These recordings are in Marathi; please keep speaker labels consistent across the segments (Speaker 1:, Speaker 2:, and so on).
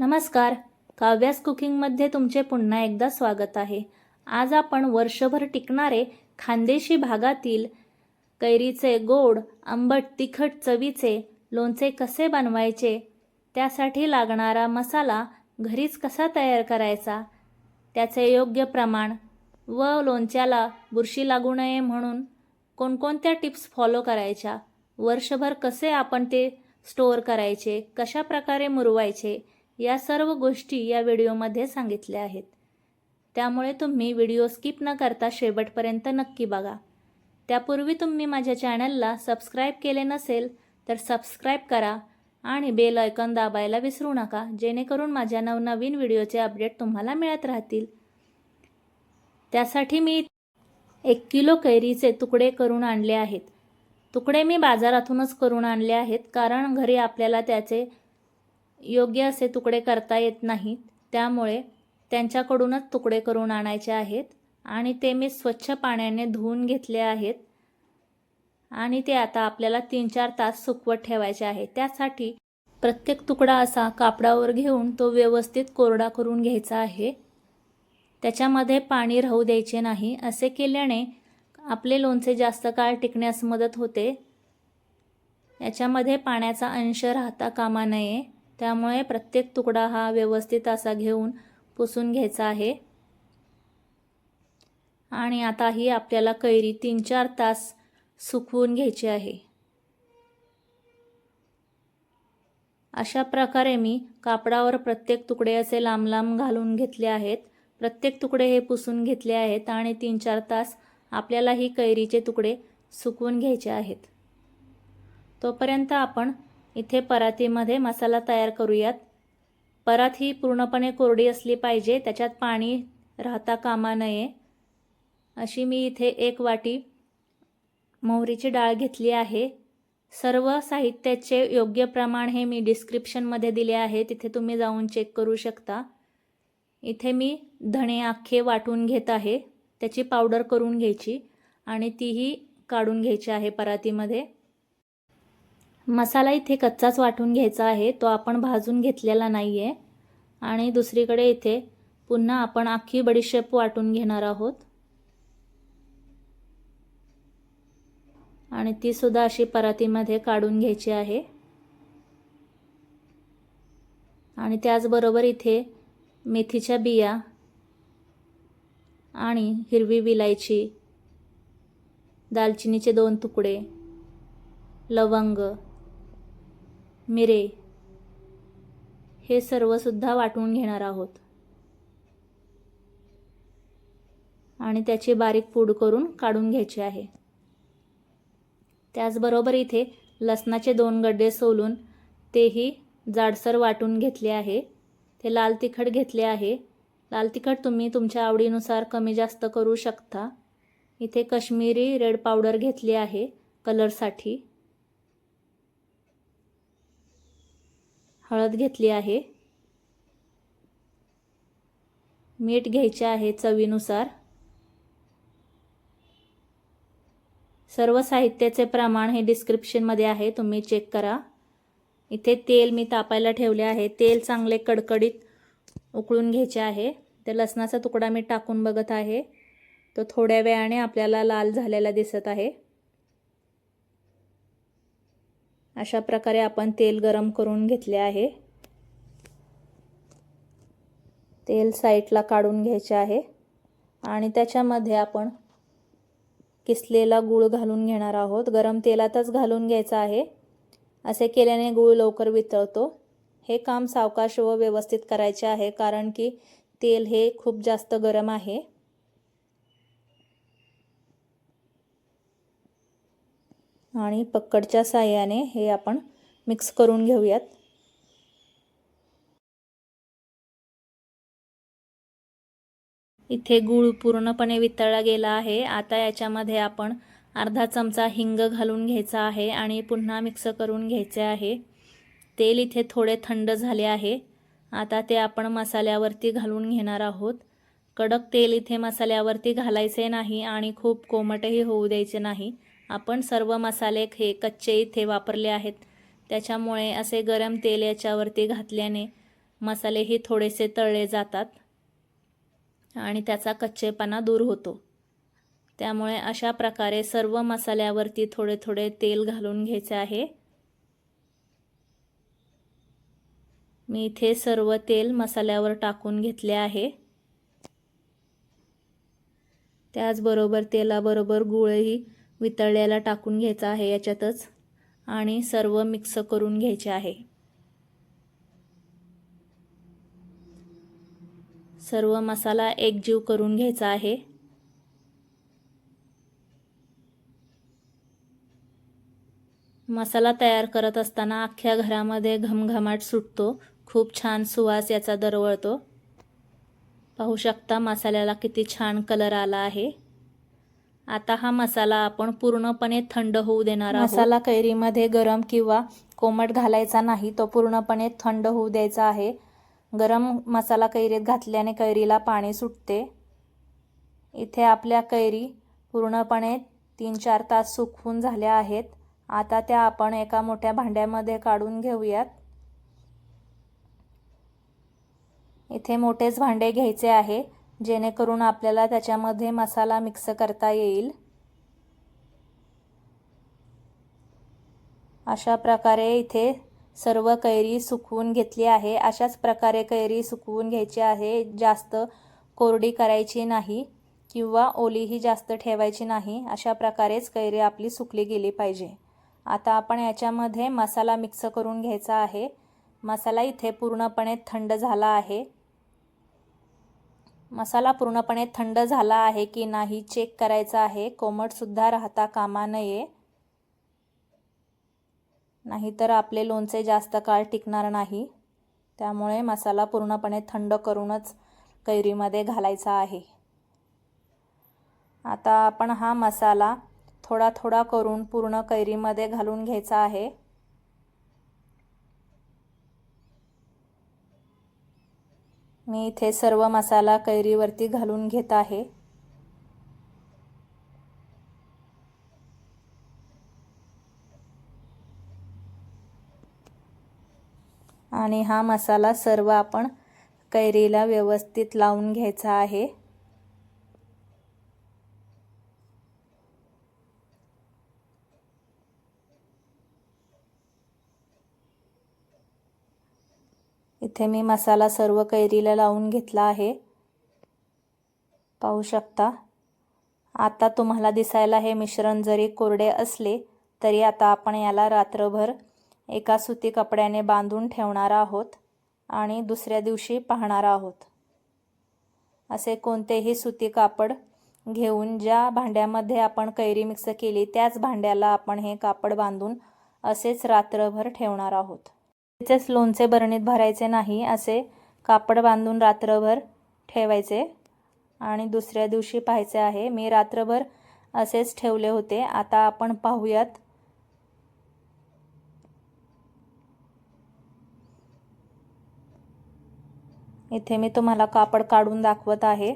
Speaker 1: नमस्कार. काव्यास कुकिंगमध्ये तुमचे पुन्हा एकदा स्वागत आहे. आज आपण वर्षभर टिकणारे खानदेशी भागातील कैरीचे गोड आंबट तिखट चवीचे लोणचे कसे बनवायचे त्यासाठी लागणारा मसाला घरीच कसा तयार करायचा त्याचे योग्य प्रमाण व लोणच्याला बुरशी लागू नये म्हणून कोणकोणत्या टिप्स फॉलो करायच्या वर्षभर कसे आपण ते स्टोअर करायचे कशा प्रकारे मुरवायचे या सर्व गोष्टी या व्हिडिओमध्ये सांगितल्या आहेत. त्यामुळे तुम्ही व्हिडिओ स्किप न करता शेवटपर्यंत नक्की बघा. त्यापूर्वी तुम्ही माझ्या चॅनलला सबस्क्राईब केले नसेल तर सबस्क्राईब करा आणि बेल ऐकन दाबायला विसरू नका जेणेकरून माझ्या नवनवीन व्हिडिओचे अपडेट तुम्हाला मिळत राहतील. त्यासाठी मी एक किलो कैरीचे तुकडे करून आणले आहेत. तुकडे मी बाजारातूनच करून आणले आहेत कारण घरी आपल्याला त्याचे योग्य असे तुकडे करता येत नाहीत. त्यामुळे त्यांच्याकडूनच तुकडे करून आणायचे आहेत आणि ते मी स्वच्छ पाण्याने धुवून घेतले आहेत आणि ते आता आपल्याला तीन चार तास सुकवत ठेवायचे आहे त्यासाठी प्रत्येक तुकडा असा कापडावर घेऊन तो व्यवस्थित कोरडा करून घ्यायचा आहे. त्याच्यामध्ये पाणी राहू द्यायचे नाही. असे केल्याने आपले लोणचे जास्त काळ टिकण्यास मदत होते. याच्यामध्ये पाण्याचा अंश राहता कामा नये. त्यामुळे प्रत्येक तुकडा हा व्यवस्थित असा घेऊन पुसून घ्यायचा आहे. आणि आता ही आपल्याला कैरी तीन चार तास सुकवून घ्यायची आहे. अशा प्रकारे मी कापडावर प्रत्येक तुकडे असे लांब लांब घालून घेतले आहेत. प्रत्येक तुकडे हे पुसून घेतले आहेत आणि तीन चार तास आपल्याला ही कैरीचे तुकडे सुकवून घ्यायचे आहेत. तोपर्यंत आपण इथे परातीमध्ये मसाला तयार करूयात. परात ही पूर्णपणे कोरडी असली पाहिजे त्याच्यात पाणी राहता कामा नये. अशी मी इथे एक वाटी मोहरीची डाळ घेतली आहे. सर्व साहित्याचे योग्य प्रमाण हे मी डिस्क्रिप्शनमध्ये दिले आहे तिथे तुम्ही जाऊन चेक करू शकता. इथे मी धणे आखे वाटून घेत आहे त्याची पावडर करून घ्यायची आणि तीही काढून घ्यायची आहे परातीमध्ये. मसाला इथे कच्चाच वाटून घ्यायचा आहे तो आपण भाजून घेतलेला नाही आहे आणि दुसरीकडे इथे पुन्हा आपण आखी बडीशेप वाटून घेणार आहोत. आणि ती सुद्धा अशी परातीमध्ये काढून घ्यायची आहे. आणि त्याचबरोबर इथे मेथीच्या बिया आणि हिरवी विलायची दालचिनीचे दोन तुकडे लवंग मिरे हे सर्वसुद्धा वाटून घेणार आहोत. आणि त्याची बारीक पूड करून काढून घ्यायची आहे. त्याचबरोबर इथे लसणाचे दोन गड्डे सोलून तेही जाडसर वाटून घेतले आहे. ते लाल तिखट घेतले आहे. लाल तिखट तुम्ही तुमच्या आवडीनुसार कमी जास्त करू शकता. इथे कश्मीरी रेड पावडर घेतली आहे कलरसाठी. हळद घेतली आहे. मीठ घ्यायचे आहे चवीनुसार. सर्व साहित्याचे प्रमाण हे डिस्क्रिप्शनमध्ये आहे तुम्ही चेक करा. इथे तेल मी तापायला ठेवले आहे. तेल चांगले कडकडीत उकळून घ्यायचे आहे. ते लसणाचा तुकडा मी टाकून बघत आहे. तो थोड्या वेळाने आपल्याला लाल झालेला दिसत आहे. अशा प्रकारे आपण तेल गरम करून घेतले आहे. तेल साईडला काढून घ्यायचे आहे. आणि त्याच्यामध्ये आपण किसलेला गूळ घालून घेणार आहोत. गरम तेलातच घालून घ्यायचा आहे. असे केल्याने गूळ लवकर वितळतो. हे काम सावकाश व व्यवस्थित करायचे आहे कारण की तेल हे खूप जास्त गरम आहे. आणि पक्कडच्या साह्याने हे आपण मिक्स करून घेऊयात. इथे गूळ पूर्णपणे वितळला गेला आहे. आता याच्यामध्ये आपण अर्धा चमचा हिंग घालून घ्यायचा आहे आणि पुन्हा मिक्स करून घ्यायचे आहे. तेल इथे थोडे थंड झाले आहे. आता ते आपण मसाल्यावरती घालून घेणार आहोत. कडक तेल इथे मसाल्यावरती घालायचे नाही आणि खूप कोमटही होऊ द्यायचे नाही. आपण सर्व मसाले हे कच्चे इथे वापरले आहेत. त्याच्यामुळे असे गरम तेल याच्यावरती घातल्याने मसालेही थोडेसे तळले जातात आणि त्याचा कच्चेपणा दूर होतो. त्यामुळे अशा प्रकारे सर्व मसाल्यावरती थोडे थोडे तेल घालून घ्यायचे आहे. मी इथे सर्व तेल मसाल्यावर टाकून घेतले आहे. त्याचबरोबर तेलाबरोबर गुळही वितळलेला टाकून घ्यायचा आहे याच्यातच आणि सर्व मिक्स करून घ्यायचे आहे. सर्व मसाला एकजीव करून घ्यायचा आहे. मसाला तयार करत असताना अख्ख्या घरामध्ये घमघमाट सुटतो. खूप छान सुवास याचा दरवळतो. पाहू शकता मसाल्याला किती छान कलर आला आहे. आता हा मसाला आपण पूर्णपणे थंड होऊ देणार आहोत. मसाला कैरीमध्ये गरम किंवा कोमट घालायचा नाही तो पूर्णपणे थंड होऊ द्यायचा आहे. गरम मसाला कैरीत घातल्याने कैरीला पाणी सुटते. इथे आपल्या कैरी पूर्णपणे तीन चार तास सुकवून झाल्या आहेत. आता त्या आपण एका मोठ्या भांड्यामध्ये काढून घेऊयात. इथे मोठेच भांडे घ्यायचे आहे. जेणेकरून आपल्याला त्याच्यामध्ये मसाला मिक्स करता येईल. अशा प्रकारे इथे सर्व कैरी सुकवून घेतली आहे. अशाच प्रकारे कैरी सुकवून घ्यायची आहे. जास्त कोरडी करायची नाही किंवा ओलीही जास्त ठेवायची नाही. अशा प्रकारेच कैरी आपली सुकली गेली पाहिजे. आता आपण याच्यामध्ये मसाला मिक्स करून घ्यायचा आहे. मसाला इथे पूर्णपणे थंड झाला आहे. मसाला पूर्णपणे थंड झाला आहे की नाही चेक करायचा आहे. कोमटसुद्धा राहता कामा नये. नाहीतर आपले लोणचे जास्त काळ टिकणार नाही. त्यामुळे मसाला पूर्णपणे थंड करूनच कैरीमध्ये घालायचा आहे. आता आपण हा मसाला थोडा थोडा करून पूर्ण कैरीमध्ये घालून घ्यायचा आहे. मी इथे सर्व मसाला कैरीवरती घालून घेत आहे. आणि हा मसाला सर्व आपण कैरीला व्यवस्थित लावून घ्यायचा आहे. इथे मी मसाला सर्व कैरीला लावून घेतला आहे. पाहू शकता. आता तुम्हाला दिसायला हे मिश्रण जरी कोरडे असले तरी आता आपण याला रात्रभर एका सुती कपड्याने बांधून ठेवणार आहोत आणि दुसऱ्या दिवशी पाहणार आहोत. असे कोणतेही सुती कापड घेऊन ज्या भांड्यामध्ये आपण कैरी मिक्स केली त्याच भांड्याला आपण हे कापड बांधून असेच रात्रभर ठेवणार आहोत. त्याचेच लोणचे बरणीत भरायचे नाही असे कापड बांधून रात्रभर ठेवायचे आणि दुसऱ्या दिवशी पाहायचे आहे. मी रात्रभर असेच ठेवले होते. आता आपण पाहूयात. इथे मी तुम्हाला कापड काढून दाखवत आहे.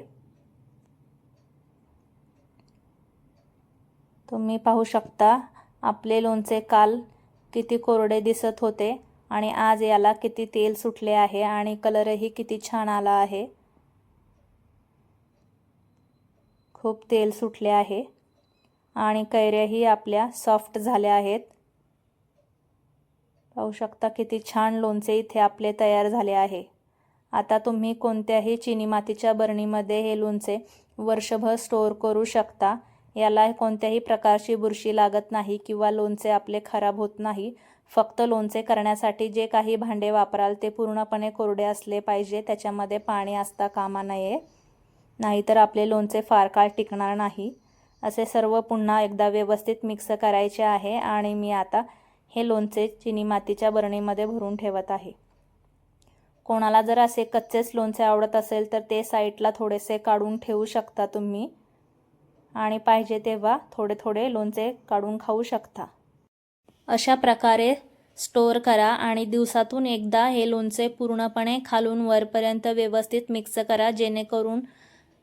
Speaker 1: तुम्ही पाहू शकता आपले लोणचे काल किती कोरडे दिसत होते. आणि आज याला किती तेल सुटले आहे आणि कलरही किती छान आला आहे. खूप तेल सुटले आहे. आणि कैऱ्याही आपल्या सॉफ्ट झाल्या आहेत. पाहू शकता किती छान लोणचे इथे आपले तयार झाले आहे. आता तुम्ही कोणत्याही चिनी मातीच्या बरणीमध्ये हे लोणचे वर्षभर स्टोअर करू शकता. याला कोणत्याही प्रकारची बुरशी लागत नाही किंवा लोणचे आपले खराब होत नाही. फक्त लोणचे करण्यासाठी जे काही भांडे वापराल ते पूर्णपणे कोरडे असले पाहिजे त्याच्यामध्ये पाणी असता कामा नये. नाहीतर आपले लोणचे फार काळ टिकणार नाही. असे सर्व पुन्हा एकदा व्यवस्थित मिक्स करायचे आहे आणि मी आता हे लोणचे चिनी मातीच्या बरणीमध्ये भरून ठेवत आहे. कोणाला जर असे कच्चेच लोणचे आवडत असेल तर ते साईडला थोडेसे काढून ठेवू शकता तुम्ही. आणि पाहिजे तेव्हा थोडे थोडे लोणचे काढून खाऊ शकता. अशा प्रकारे स्टोअर करा आणि दिवसातून एकदा हे लोणचे पूर्णपणे खालून वरपर्यंत व्यवस्थित मिक्स करा जेणेकरून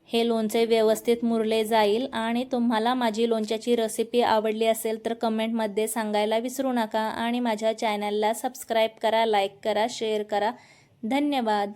Speaker 1: हे लोणचे व्यवस्थित मुरले जाईल. आणि तुम्हाला माझी लोणच्याची रेसिपी आवडली असेल तर कमेंटमध्ये सांगायला विसरू नका. आणि माझ्या चॅनलला सबस्क्राईब करा लाईक करा शेअर करा. धन्यवाद.